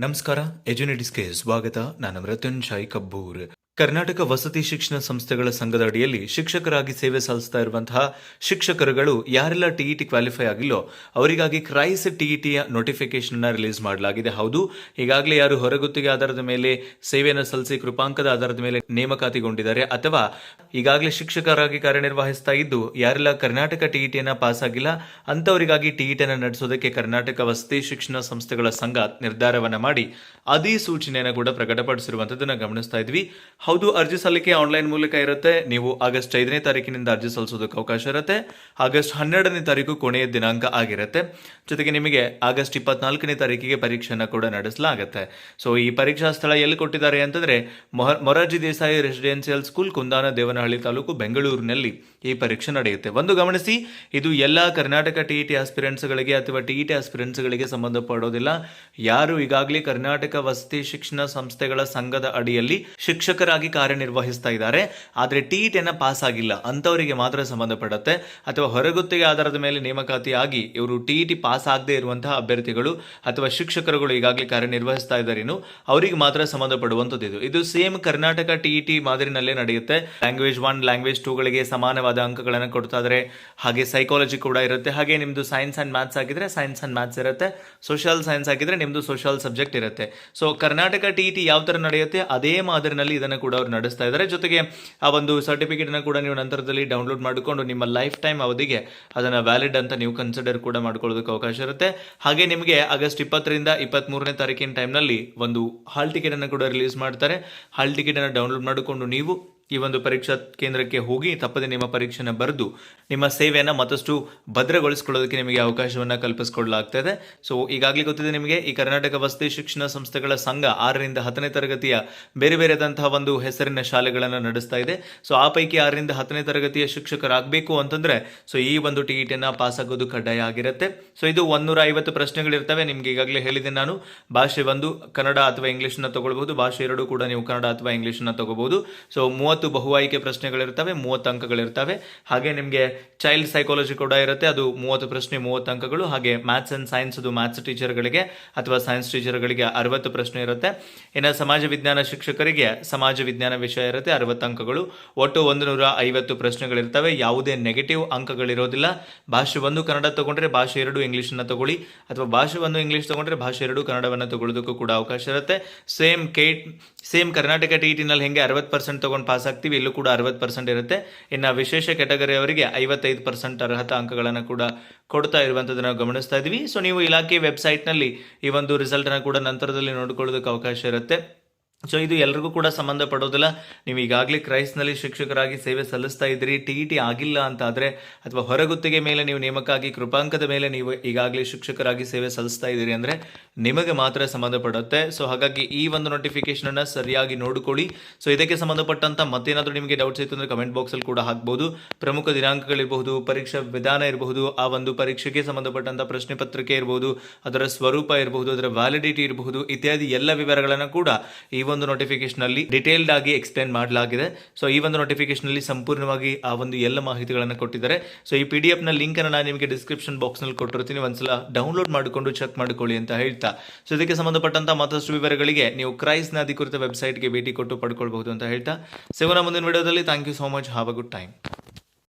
ನಮಸ್ಕಾರ ಎಜುನಿಟಿಸ್ಗೆ ಸ್ವಾಗತ. ನಾನು ಮೃತ್ಯುಂಜಯ್ ಕಬ್ಬೂರ್. ಕರ್ನಾಟಕ ವಸತಿ ಶಿಕ್ಷಣ ಸಂಸ್ಥೆಗಳ ಸಂಘದ ಅಡಿಯಲ್ಲಿ ಶಿಕ್ಷಕರಾಗಿ ಸೇವೆ ಸಲ್ಲಿಸ್ತಾ ಇರುವಂತಹ ಶಿಕ್ಷಕರುಗಳು ಯಾರೆಲ್ಲ ಟಿಇಟಿ ಕ್ವಾಲಿಫೈ ಆಗಿಲ್ಲೋ ಅವರಿಗಾಗಿ ಕ್ರೈಸ್ ಟಿಇಟಿಯ ನೋಟಿಫಿಕೇಶನ್ ರಿಲೀಸ್ ಮಾಡಲಾಗಿದೆ. ಹೌದು, ಈಗಾಗಲೇ ಯಾರು ಹೊರಗುತ್ತಿಗೆ ಆಧಾರದ ಮೇಲೆ ಸೇವೆಯನ್ನು ಸಲ್ಲಿಸಿ ಕೃಪಾಂಕದ ಆಧಾರದ ಮೇಲೆ ನೇಮಕಾತಿಗೊಂಡಿದ್ದಾರೆ. ಅಥವಾ ಈಗಾಗಲೇ ಶಿಕ್ಷಕರಾಗಿ ಕಾರ್ಯನಿರ್ವಹಿಸ್ತಾ ಇದ್ದು ಯಾರೆಲ್ಲ ಕರ್ನಾಟಕ ಟಿಇಟಿಯನ್ನ ಪಾಸ್ ಆಗಿಲ್ಲ ಅಂತವರಿಗಾಗಿ ಟಿಇಟಿಯನ್ನು ನಡೆಸೋದಕ್ಕೆ ಕರ್ನಾಟಕ ವಸತಿ ಶಿಕ್ಷಣ ಸಂಸ್ಥೆಗಳ ಸಂಘ ನಿರ್ಧಾರವನ್ನ ಮಾಡಿ ಅಧಿಸೂಚನೆಯನ್ನು ಕೂಡ ಪ್ರಕಟಪಡಿಸಿರುವಂಥದ್ದನ್ನು ಗಮನಿಸ್ತಾ ಇದ್ವಿ. ಹೌದು, ಅರ್ಜಿ ಸಲ್ಲಿಕೆ ಆನ್ಲೈನ್ ಮೂಲಕ ಇರುತ್ತೆ. ನೀವು ಆಗಸ್ಟ್ ಐದನೇ ತಾರೀಕಿನಿಂದ ಅರ್ಜಿ ಸಲ್ಲಿಸೋದಕ್ಕೆ ಅವಕಾಶ ಇರುತ್ತೆ. ಆಗಸ್ಟ್ ಹನ್ನೆರಡನೇ ತಾರೀಕು ಕೊನೆಯ ದಿನಾಂಕ ಆಗಿರುತ್ತೆ. ಜೊತೆಗೆ ನಿಮಗೆ ಆಗಸ್ಟ್ ಇಪ್ಪತ್ನಾಲ್ಕನೇ ತಾರೀಕಿಗೆ ಪರೀಕ್ಷೆಯನ್ನು ಕೂಡ ನಡೆಸಲಾಗುತ್ತೆ. ಸೊ ಈ ಪರೀಕ್ಷಾ ಸ್ಥಳ ಎಲ್ಲಿ ಕೊಟ್ಟಿದ್ದಾರೆ ಅಂತಂದ್ರೆ, ಮೊಹ- ಮೊರಾರ್ಜಿ ದೇಸಾಯಿ ರೆಸಿಡೆನ್ಸಿಯಲ್ ಸ್ಕೂಲ್ ಕುಂದಾನ, ದೇವನಹಳ್ಳಿ ತಾಲೂಕು, ಬೆಂಗಳೂರಿನಲ್ಲಿ. ಈ ಪರೀಕ್ಷೆ ನಡೆಯುತ್ತೆ. ಒಂದು ಗಮನಿಸಿ, ಇದು ಎಲ್ಲ ಕರ್ನಾಟಕ ಟಿಇಟಿ ಆಸ್ಪಿರೆಂಟ್ಸ್ಗಳಿಗೆ ಅಥವಾ ಟಿಇಟಿ ಆಸ್ಪಿರೆಂಟ್ಸ್ಗಳಿಗೆ ಸಂಬಂಧಪಡೋದಿಲ್ಲ. ಯಾರು ಈಗಾಗಲೇ ಕರ್ನಾಟಕ ವಸತಿ ಶಿಕ್ಷಣ ಸಂಸ್ಥೆಗಳ ಸಂಘದ ಅಡಿಯಲ್ಲಿ ಶಿಕ್ಷಕರಾಗಿ ಕಾರ್ಯನಿರ್ವಹಿಸ್ತಾ ಇದ್ದಾರೆ. ಆದರೆ ಟಿಇಟಿಯನ್ನು ಪಾಸ್ ಆಗಿಲ್ಲ. ಅಂಥವರಿಗೆ ಮಾತ್ರ ಸಂಬಂಧಪಡುತ್ತೆ. ಅಥವಾ ಹೊರಗುತ್ತಿಗೆ ಆಧಾರದ ಮೇಲೆ ನೇಮಕಾತಿ ಆಗಿ ಇವರು ಟಿ ಪಾಸ್ ಆಗದೆ ಇರುವಂತಹ ಅಭ್ಯರ್ಥಿಗಳು ಅಥವಾ ಶಿಕ್ಷಕರುಗಳು ಈಗಾಗಲೇ ಕಾರ್ಯನಿರ್ವಹಿಸ್ತಾ ಇದ್ದಾರೇನು ಅವರಿಗೆ ಮಾತ್ರ ಸಂಬಂಧಪಡುವಂಥದ್ದು ಇದು. ಇದು ಸೇಮ್ ಕರ್ನಾಟಕ ಟಿಇಟಿ ಮಾದರಿನಲ್ಲೇ ನಡೆಯುತ್ತೆ. ಲ್ಯಾಂಗ್ವೇಜ್ ಒನ್ ಲ್ಯಾಂಗ್ವೇಜ್ ಟೂಗಳಿಗೆ ಸಮಾನವಾದ ಅಂಕಗಳನ್ನು ಕೊಡ್ತಾ ಇದ್ದಾರೆ ಹಾಗೆ ಸೈಕಾಲಜಿ ಕೂಡ ಇರುತ್ತೆ. ಹಾಗೆ ನಿಮ್ಮದು ಸೈನ್ಸ್ ಆ್ಯಂಡ್ ಮ್ಯಾಥ್ಸ್ ಆಗಿದ್ರೆ ಸೈನ್ಸ್ ಆ್ಯಂಡ್ ಮ್ಯಾಥ್ಸ್ ಇರುತ್ತೆ. ಸೋಷಿಯಲ್ ಸೈನ್ಸ್ ಆಗಿದ್ರೆ ನಿಮ್ಮದು ಸೋಷಿಯಲ್ ಸಬ್ಜೆಕ್ಟ್ ಇರುತ್ತೆ. ಸೊ ಕರ್ನಾಟಕ ಟಿ ಟಿ ಯಾವ ಥರ ನಡೆಯುತ್ತೆ? ಅದೇ ಮಾದರಿನಲ್ಲಿ ಇದನ್ನು ಕೂಡ ಅವರು ನಡೆಸ್ತಾ ಇದ್ದಾರೆ ಜೊತೆಗೆ ಆ ಒಂದು ಸರ್ಟಿಫಿಕೇಟನ್ನು ಕೂಡ ನೀವು ನಂತರದಲ್ಲಿ ಡೌನ್ಲೋಡ್ ಮಾಡಿಕೊಂಡು ನಿಮ್ಮ ಲೈಫ್ ಟೈಮ್ ಅವಧಿಗೆ ಅದನ್ನು ವ್ಯಾಲಿಡ್ ಅಂತ ನೀವು ಕನ್ಸಿಡರ್ ಕೂಡ ಮಾಡ್ಕೊಳ್ಳೋದಕ್ಕೆ ಅವಕಾಶ ಇರುತ್ತೆ. ಹಾಗೆ ನಿಮಗೆ ಆಗಸ್ಟ್ ಇಪ್ಪತ್ತರಿಂದ ಇಪ್ಪತ್ತ್ಮೂರನೇ ತಾರೀಕಿನ ಟೈಮ್ನಲ್ಲಿ ಒಂದು ಹಾಲ್ ಟಿಕೆಟನ್ನು ಕೂಡ ರಿಲೀಸ್ ಮಾಡ್ತಾರೆ. ಹಾಲ್ ಟಿಕೆಟನ್ನು ಡೌನ್ಲೋಡ್ ಮಾಡಿಕೊಂಡು ನೀವು ಈ ಒಂದು ಪರೀಕ್ಷಾ ಕೇಂದ್ರಕ್ಕೆ ಹೋಗಿ ತಪ್ಪದೆ ನಿಮ್ಮ ಪರೀಕ್ಷೆನ ಬರೆದು ನಿಮ್ಮ ಸೇವೆಯನ್ನು ಮತ್ತಷ್ಟು ಭದ್ರಗೊಳಿಸಿಕೊಳ್ಳೋದಕ್ಕೆ ನಿಮಗೆ ಅವಕಾಶವನ್ನು ಕಲ್ಪಿಸಿಕೊಡಲಾಗ್ತದೆ. ಸೊ ಈಗಾಗಲೇ ಗೊತ್ತಿದೆ ನಿಮಗೆ, ಈ ಕರ್ನಾಟಕ ವಸತಿ ಶಿಕ್ಷಣ ಸಂಸ್ಥೆಗಳ ಸಂಘ ಆರರಿಂದ ಹತ್ತನೇ ತರಗತಿಯ ಬೇರೆ ಬೇರೆದಂತಹ ಒಂದು ಹೆಸರಿನ ಶಾಲೆಗಳನ್ನು ನಡೆಸ್ತಾ ಇದೆ. ಸೊ ಆ ಪೈಕಿ ಆರರಿಂದ ಹತ್ತನೇ ತರಗತಿಯ ಶಿಕ್ಷಕರಾಗಬೇಕು ಅಂತಂದರೆ ಸೊ ಈ ಒಂದು ಟಿ ಇಟಿಯನ್ನು ಪಾಸ್ ಆಗೋದು ಕಡ್ಡಾಯ ಆಗಿರುತ್ತೆ. ಸೊ ಇದು ಒಂದೂರ ಐವತ್ತು ಪ್ರಶ್ನೆಗಳಿರ್ತವೆ. ನಿಮ್ಗೆ ಈಗಾಗಲೇ ಹೇಳಿದೆ ನಾನು. ಭಾಷೆ ಒಂದು ಕನ್ನಡ ಅಥವಾ ಇಂಗ್ಲೀಷನ್ನ ತಗೊಳ್ಬಹುದು. ಭಾಷೆ ಎರಡು ಕೂಡ ನೀವು ಕನ್ನಡ ಅಥವಾ ಇಂಗ್ಲೀಷನ್ನ ತಗೋಬಹುದು ಸೊ ಮೂವತ್ತು ಬಹು ಆಯ್ಕೆ ಪ್ರಶ್ನೆಗಳಿರ್ತವೆ, ಮೂವತ್ತು ಅಂಕಗಳಿರ್ತವೆ. ಹಾಗೆ ನಿಮಗೆ ಚೈಲ್ಡ್ ಸೈಕಾಲಜಿ ಕೂಡ ಇರುತ್ತೆ. ಅದು ಮೂವತ್ತು ಪ್ರಶ್ನೆ, ಮೂವತ್ತು ಅಂಕಗಳು. ಹಾಗೆ ಮ್ಯಾಥ್ಸ್ ಅಂಡ್ ಸೈನ್ಸ್ ಅದು ಮ್ಯಾಥ್ಸ್ ಟೀಚರ್ಗಳಿಗೆ ಅಥವಾ ಸೈನ್ಸ್ ಟೀಚರ್ಗಳಿಗೆ ಅರವತ್ತು ಪ್ರಶ್ನೆ ಇರುತ್ತೆ. ಇನ್ನು ಸಮಾಜ ವಿಜ್ಞಾನ ಶಿಕ್ಷಕರಿಗೆ ಸಮಾಜ ವಿಜ್ಞಾನ ವಿಷಯ ಇರುತ್ತೆ, ಅರವತ್ತು ಅಂಕಗಳು. ಒಟ್ಟು ಒಂದು ನೂರ ಐವತ್ತು ಪ್ರಶ್ನೆಗಳಿರ್ತವೆ. ಯಾವುದೇ ನೆಗೆಟಿವ್ ಅಂಕಗಳಿರೋದಿಲ್ಲ. ಭಾಷೆ ಒಂದು ಕನ್ನಡ ತಗೊಂಡ್ರೆ ಭಾಷೆ ಎರಡು ಇಂಗ್ಲೀಷನ್ನು ತಗೊಳ್ಳಿ. ಅಥವಾ ಭಾಷೆ ಒಂದು ಇಂಗ್ಲೀಷ್ ತಗೊಂಡ್ರೆ ಭಾಷೆ ಎರಡು ಕನ್ನಡವನ್ನು ತಗೊಳ್ಳೋದಕ್ಕೂ ಕೂಡ ಅವಕಾಶ ಇರುತ್ತೆ. ಸೇಮ್ ಕೇಟ್ ಸೇಮ್ ಕರ್ನಾಟಕ ಟಿ ಟಿನಲ್ಲಿ ಹೆಂಗೆ ಅರವತ್ತು ಪರ್ಸೆಂಟ್ ತೊಗೊಂಡು ಪಾಸ್ ಆಗ್ತೀವಿ, ಇಲ್ಲೂ ಕೂಡ ಅರವತ್ತು ಪರ್ಸೆಂಟ್ ಇರುತ್ತೆ. ಇನ್ನು ವಿಶೇಷ ಕ್ಯಾಟಗರಿ ಅವರಿಗೆ ಐವತ್ತೈದು ಪರ್ಸೆಂಟ್ ಅರ್ಹತಾ ಅಂಕಗಳನ್ನು ಕೂಡ ಕೊಡ್ತಾ ಇರುವಂಥದ್ದನ್ನು ನಾವು ಗಮನಿಸ್ತಾ ಇದ್ವಿ. ಸೊ ನೀವು ಇಲಾಖೆ ವೆಬ್ಸೈಟ್ನಲ್ಲಿ ಈ ಒಂದು ರಿಸಲ್ಟನ್ನು ಕೂಡ ನಂತರದಲ್ಲಿ ನೋಡ್ಕೊಳ್ಳೋದಕ್ಕೆ ಅವಕಾಶ ಇರುತ್ತೆ. ಸೊ ಇದು ಎಲ್ರಿಗೂ ಕೂಡ ಸಂಬಂಧಪಡೋದಿಲ್ಲ ನೀವು ಈಗಾಗಲೇ ಕ್ರೈಸ್ನಲ್ಲಿ ಶಿಕ್ಷಕರಾಗಿ ಸೇವೆ ಸಲ್ಲಿಸ್ತಾ ಇದ್ದೀರಿ. ಟಿ ಇ ಟಿ ಆಗಿಲ್ಲ ಅಂತ ಆದರೆ ಅಥವಾ ಹೊರಗುತ್ತಿಗೆ ಮೇಲೆ ನೀವು ನೇಮಕಾಗಿ ಕೃಪಾಂಕದ ಮೇಲೆ ನೀವು ಈಗಾಗಲೇ ಶಿಕ್ಷಕರಾಗಿ ಸೇವೆ ಸಲ್ಲಿಸ್ತಾ ಇದ್ದೀರಿ ಅಂದರೆ ನಿಮಗೆ ಮಾತ್ರ ಸಂಬಂಧಪಡುತ್ತೆ ಸೊ ಹಾಗಾಗಿ ಈ ಒಂದು ನೋಟಿಫಿಕೇಶನನ್ನು ಸರಿಯಾಗಿ ನೋಡಿಕೊಳ್ಳಿ. ಸೊ ಇದಕ್ಕೆ ಸಂಬಂಧಪಟ್ಟಂತ ಮತ್ತೇನಾದರೂ ನಿಮಗೆ ಡೌಟ್ಸ್ ಇತ್ತು ಅಂದರೆ ಕಮೆಂಟ್ ಬಾಕ್ಸಲ್ಲಿ ಕೂಡ ಹಾಕ್ಬೋದು. ಪ್ರಮುಖ ದಿನಾಂಕಗಳಿರಬಹುದು ಪರೀಕ್ಷಾ ವಿಧಾನ ಇರಬಹುದು, ಆ ಒಂದು ಪರೀಕ್ಷೆಗೆ ಸಂಬಂಧಪಟ್ಟಂಥ ಪ್ರಶ್ನೆ ಪತ್ರಿಕೆ ಇರಬಹುದು ಅದರ ಸ್ವರೂಪ ಇರಬಹುದು, ಅದರ ವ್ಯಾಲಿಡಿಟಿ ಇರಬಹುದು, ಇತ್ಯಾದಿ ಎಲ್ಲ ವಿವರಗಳನ್ನು ಕೂಡ ಈ ಒಂದು ನೋಟಿಫಿಕೇಶನ್ ಅಲ್ಲಿ ಡಿಟೇಲ್ಡ್ ಆಗಿ ಎಕ್ಸ್ಪ್ಲೇನ್ ಮಾಡಲಾಗಿದೆ. ಸೊ ಈ ಒಂದು ನೋಟಿಫಿಕೇಶನ್ ಅಲ್ಲಿ ಸಂಪೂರ್ಣವಾಗಿ ಆ ಒಂದು ಎಲ್ಲ ಮಾಹಿತಿಗಳನ್ನು ಕೊಟ್ಟಿದ್ದಾರೆ. ಸೊ ಈ ಪಿ ಡಿ ಎಫ್ನ ಲಿಂಕ್ ಅನ್ನು ನಾನು ನಿಮಗೆ ಡಿಸ್ಕ್ರಿಪ್ಷನ್ ಬಾಕ್ಸ್ನಲ್ಲಿ ಕೊಟ್ಟಿರ್ತೀನಿ. ಒಂದ್ಸಲ ಡೌನ್ಲೋಡ್ ಮಾಡಿಕೊಂಡು ಚೆಕ್ ಮಾಡಿಕೊಳ್ಳಿ ಅಂತ ಹೇಳ್ತಾ. ಸೊ ಇದಕ್ಕೆ ಸಂಬಂಧಪಟ್ಟಂತ ಮತ್ತಷ್ಟು ವಿವರಗಳಿಗೆ ನೀವು ಕ್ರೈಸ್ನ ಅಧಿಕೃತ ವೆಬ್ಸೈಟ್ಗೆ ಭೇಟಿ ಕೊಟ್ಟು ಪಡ್ಕೊಳ್ಬಹುದು ಅಂತ ಹೇಳ್ತಾ. ಸಿಗೋಣ ಮುಂದಿನ ವಿಡಿಯೋದಲ್ಲಿ thank you so much have a good time